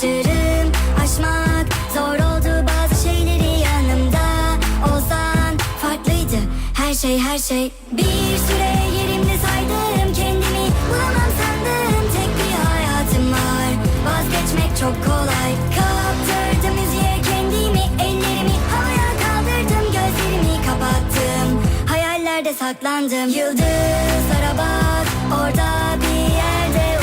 sırrım. Aşmak zor oldu bazı şeyleri yanımda olsan. Farklıydı her şey her şey. Bir süre yerimde saydım kendimi. Bulamam sandım tek bir hayatım var. Vazgeçmek çok kolay. Kaptırdım müziğe kendimi ellerimi. Havaya kaldırdım gözlerimi kapattım. Hayallerde saklandım. Yıldızlara bak orada bir yerde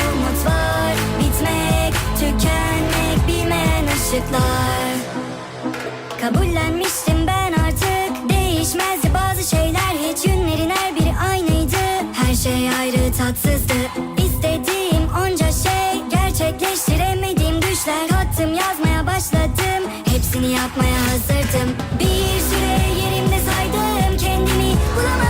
Kabullenmiştim ben artık. Değişmezdi bazı şeyler. Hiç günlerin her biri aynıydı. Her şey ayrı tatsızdı. İstediğim onca şey Gerçekleştiremediğim düşler Kattım yazmaya başladım. Hepsini yapmaya hazırdım. Bir süre yerimde saydım Kendimi. Bulamam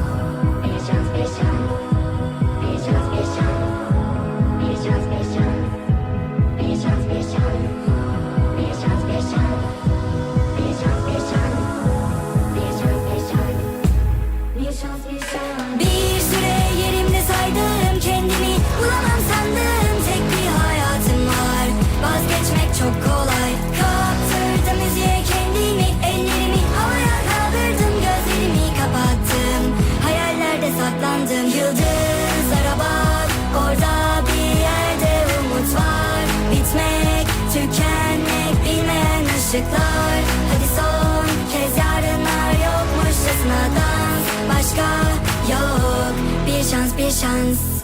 Saklandım Yıldızlara bak Orada bir yerde umut var. Bitmek, tükenmek bilmeyen ışıklar. Hadi son kez yarınlar yokmuşçasına dans Başka yok bir şans bir şans